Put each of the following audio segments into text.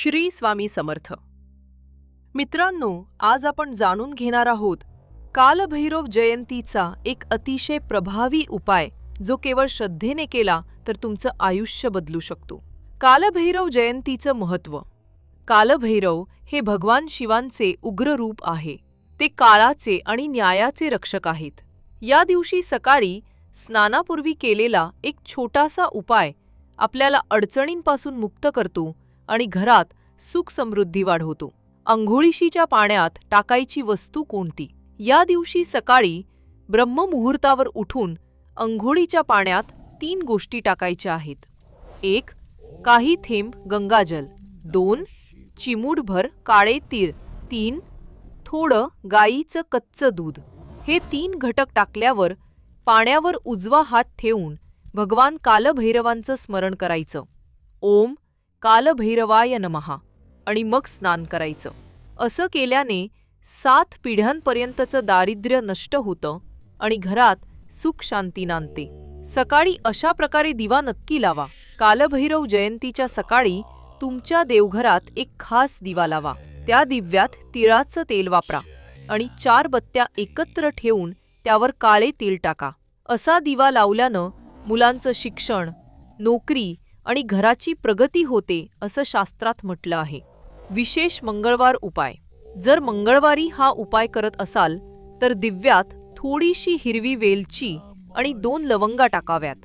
श्री स्वामी समर्थ. मित्रांनो आज आपण जाणून घेणार आहोत कालभैरव जयंतीचा एक अतिशय प्रभावी उपाय जो केवळ श्रद्धेने केला तर तुमचं आयुष्य बदलू शकतो. कालभैरव जयंतीचं महत्त्व. कालभैरव हे भगवान शिवांचे उग्र रूप आहे. ते काळाचे आणि न्यायाचे रक्षक आहेत. या दिवशी सकाळी स्नानापूर्वी केलेला एक छोटासा उपाय आपल्याला अडचणींपासून मुक्त करतो आणि घरात सुख समृद्धी वाढवतो. अंघोळीशीच्या पाण्यात टाकायची वस्तू कोणती? या दिवशी सकाळी ब्रह्ममुहूर्तावर उठून अंघोळीच्या पाण्यात तीन गोष्टी टाकायच्या आहेत. एक काही थेंब गंगाजल. दोन चिमूटभर काळे तीळ. तीन थोडं गाईचं कच्चं दूध. हे तीन घटक टाकल्यावर पाण्यावर उजवा हात ठेवून भगवान कालभैरवांचं स्मरण करायचं. ओम कालभैरवाय नमहा आणि मग स्नान करायचं. असं केल्याने सात पिढ्यांपर्यंतचं दारिद्र्य नष्ट होतं आणि घरात सुख शांती नांदते. सकाळी अशा प्रकारे दिवा नक्की लावा. कालभैरव जयंतीच्या सकाळी तुमच्या देवघरात एक खास दिवा लावा. त्या दिव्यात तिळाचं तेल वापरा आणि चार बत्त्या एकत्र ठेवून त्यावर काळे तेल टाका. असा दिवा लावल्यानं मुलांचं शिक्षण नोकरी आणि घराची प्रगती होते असं शास्त्रात म्हटलं आहे. विशेष मंगळवार उपाय. जर मंगळवारी हा उपाय करत असाल तर दिव्यात थोडीशी हिरवी वेलची आणि दोन लवंगा टाकाव्यात.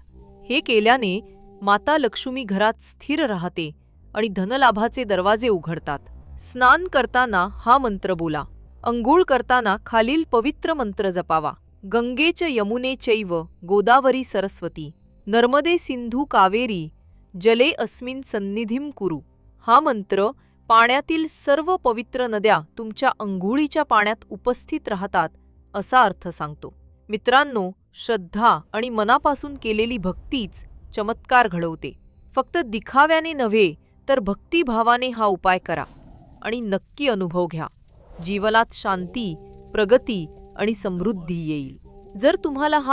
हे केल्याने माता लक्ष्मी घरात स्थिर राहते आणि धनलाभाचे दरवाजे उघडतात. स्नान करताना हा मंत्र बोला. अंघोळ करताना खालील पवित्र मंत्र जपावा. गंगेच यमुने चैव गोदावरी सरस्वती. नर्मदे सिंधू कावेरी जले अस्मिन सन्निधीम कुरु। हा मंत्र पाण्यातील सर्व पवित्र नद्या तुमच्या अंघोळीच्या पाण्यात उपस्थित राहतात असा अर्थ सांगतो. मित्रांनो श्रद्धा आणि मनापासून केलेली भक्तीच चमत्कार घडवते. फक्त दिखाव्याने नव्हे तर भक्तिभावाने हा उपाय करा आणि नक्की अनुभव घ्या. जीवनात शांती प्रगती आणि समृद्धी येईल. जर तुम्हाला हा